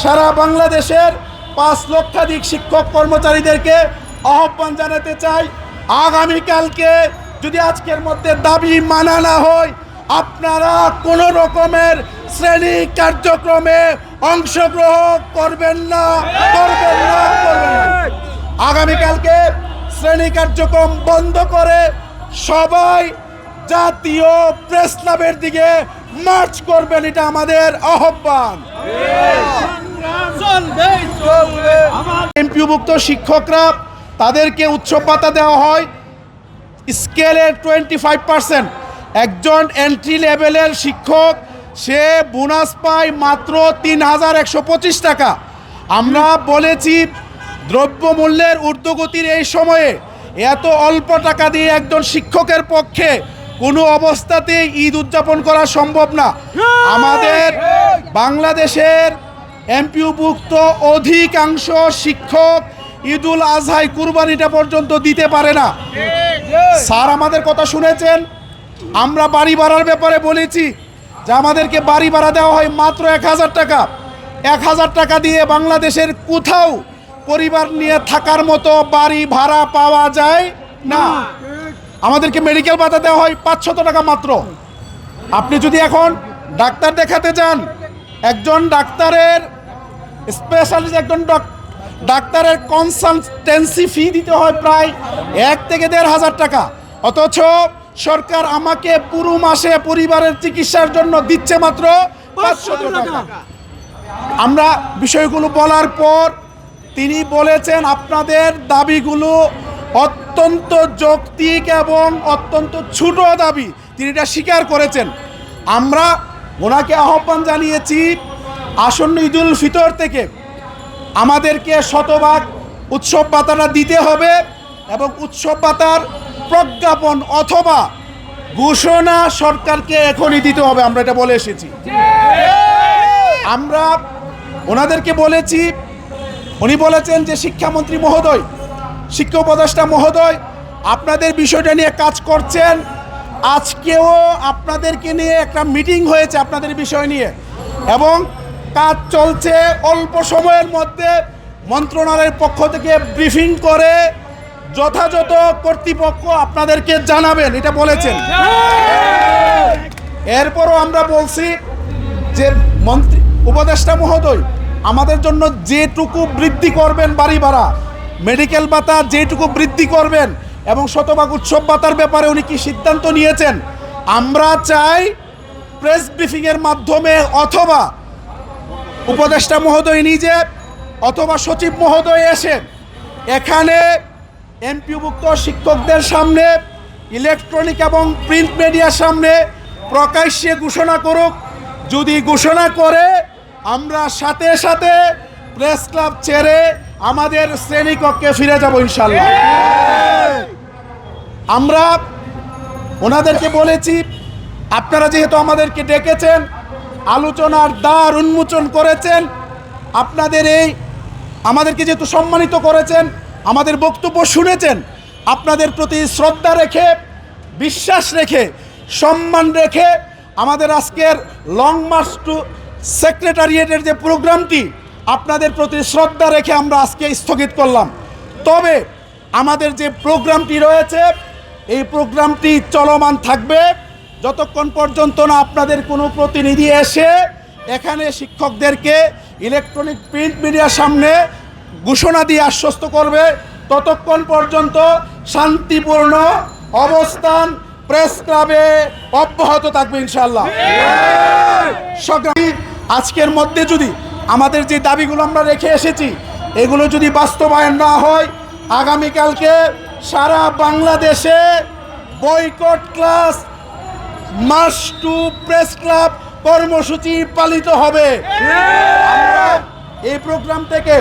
সারা বাংলাদেশের পাঁচ লক্ষাধিক শিক্ষক কর্মচারীদেরকে আহ্বান জানাতে চাই। আগামীকালকে যদি আজকের মধ্যে দাবি মানা না হয়, আপনারা কোনো রকমের শ্রেণি কার্যক্রমে অংশগ্রহণ করবেন না করবেন না আগামীকালকে শ্রেণি কার্যক্রম বন্ধ করে সবাই জাতীয় প্রেস ক্লাবের দিকে মার্চ করবেন, এটা আমাদের আহ্বান। এমপিভুক্ত শিক্ষকরা তাদেরকে উৎসব ভাতা দেওয়া হয় স্কেলে টোয়েন্টি ফাইভ পার্সেন্ট একজন এন্ট্রি লেভেলের শিক্ষক সে বোনাস পায় মাত্র তিন হাজার একশো পঁচিশ টাকা। আমরা বলেছি দ্রব্যমূল্যের ঊর্ধ্বগতির এই সময়ে এত অল্প টাকা দিয়ে একজন শিক্ষকের পক্ষে কোনো অবস্থাতেই ঈদ উদযাপন করা সম্ভব না। আমাদের বাংলাদেশের এমপিউভুক্ত অধিকাংশ শিক্ষক ঈদুল আজহাই কুরবানিটা পর্যন্ত দিতে পারে না। স্যার আমাদের কথা শুনেছেন, আমরা বাড়ি ভাড়ার ব্যাপারে বলেছি যে আমাদেরকে বাড়ি ভাড়া দেওয়া হয় মাত্র এক হাজার টাকা। এক হাজার টাকা দিয়ে বাংলাদেশের কোথাও পরিবার নিয়ে থাকার মতো বাড়ি ভাড়া পাওয়া যায় না। আমাদেরকে মেডিকেল ভাতা দেওয়া হয় পাঁচশত টাকা মাত্র। আপনি যদি এখন ডাক্তার দেখাতে যান একজন ডাক্তারের স্পেশালিস্ট একজন ডক- ডাক্তারের কনসালটেন্সি ফি দিতে হয় প্রায় এক থেকে দেড় হাজার টাকা। অথচ সরকার আমাকে পুরো মাসে পরিবারের চিকিৎসার জন্য দিচ্ছে মাত্র পাঁচশো টাকা। আমরা বিষয়গুলো বলার পর তিনি বলেছেন আপনাদের দাবিগুলো অত্যন্ত যৌক্তিক এবং অত্যন্ত ছোট দাবি। তিনি এটা স্বীকার করেছেন। আমরা ওনাকে আহ্বান জানিয়েছি আসন্ন ঈদুল ফিতর থেকে আমাদেরকে শতভাগ উৎসব পাতাটা দিতে হবে এবং উৎসব পাতার প্রজ্ঞাপন অথবা ঘোষণা সরকারকে এখনই দিতে হবে, আমরা এটা বলে এসেছি। আমরা ওনাদেরকে বলেছি, উনি বলেছেন যে শিক্ষামন্ত্রী মহোদয়, শিক্ষা উপদেষ্টা মহোদয়, আপনাদের বিষয়টা নিয়ে কাজ করছেন আজকেও আপনাদেরকে নিয়ে একটা মিটিং হয়েছে আপনাদের বিষয় নিয়ে। এবং কাজ চলছে অল্প সময়ের মধ্যে মন্ত্রণালয়ের পক্ষ থেকে ব্রিফিং করে যথাযথ কর্তৃপক্ষ আপনাদেরকে জানাবেন, এটা বলেছেন। এরপরও আমরা বলছি যে মন্ত্রী, উপদেষ্টা মহোদয়, আমাদের জন্য যেটুকু বৃদ্ধি করবেন বাড়ি ভাড়া, মেডিকেল ভাতা যেটুকু বৃদ্ধি করবেন এবং শতভাগ উৎসব ভাতার ব্যাপারে উনি কি সিদ্ধান্ত নিয়েছেন? আমরা চাই প্রেস ব্রিফিংয়ের মাধ্যমে অথবা উপদেষ্টা মহোদয় নিজে অথবা সচিব মহোদয় এসে এখানে এমপিভুক্ত শিক্ষকদের সামনে, ইলেকট্রনিক এবং প্রিন্ট মিডিয়ার সামনে প্রকাশ্যে ঘোষণা করুক। যদি ঘোষণা করে, আমরা সাথে সাথে প্রেস ক্লাব ছেড়ে আমাদের শ্রেণীকক্ষে ফিরে যাব ইনশাল্লাহ আমরা ওনাদেরকে বলেছি, আপনারা যেহেতু আমাদেরকে ডেকেছেন, আলোচনার দ্বার উন্মোচন করেছেন, আপনাদের এই আমাদেরকে যেহেতু সম্মানিত করেছেন, আমাদের বক্তব্য শুনেছেন, আপনাদের প্রতি শ্রদ্ধা রেখে, বিশ্বাস রেখে, সম্মান রেখে আমাদের আজকের লং মার্চ টু সেক্রেটারিয়েটের যে প্রোগ্রামটি, আপনাদের প্রতি শ্রদ্ধা রেখে আমরা আজকে স্থগিত করলাম। তবে আমাদের যে প্রোগ্রামটি রয়েছে এই প্রোগ্রামটি চলমান থাকবে। যতক্ষণ পর্যন্ত না আপনাদের কোনো প্রতিনিধি এসে এখানে শিক্ষকদেরকে ইলেকট্রনিক প্রিন্ট মিডিয়ার সামনে ঘোষণা দিয়ে আশ্বস্ত করবে, ততক্ষণ পর্যন্ত শান্তিপূর্ণ অবস্থান প্রেস ক্লাবে অব্যাহত থাকবে ইনশাল্লাহ আজকের মধ্যে যদি আমাদের যে দাবিগুলো আমরা রেখে এসেছি, এগুলো যদি বাস্তবায়ন না হয়, আগামীকালকে সারা বাংলাদেশে boycott class mass to press club কর্মসূচি পালিত হবে। এই প্রোগ্রাম থেকে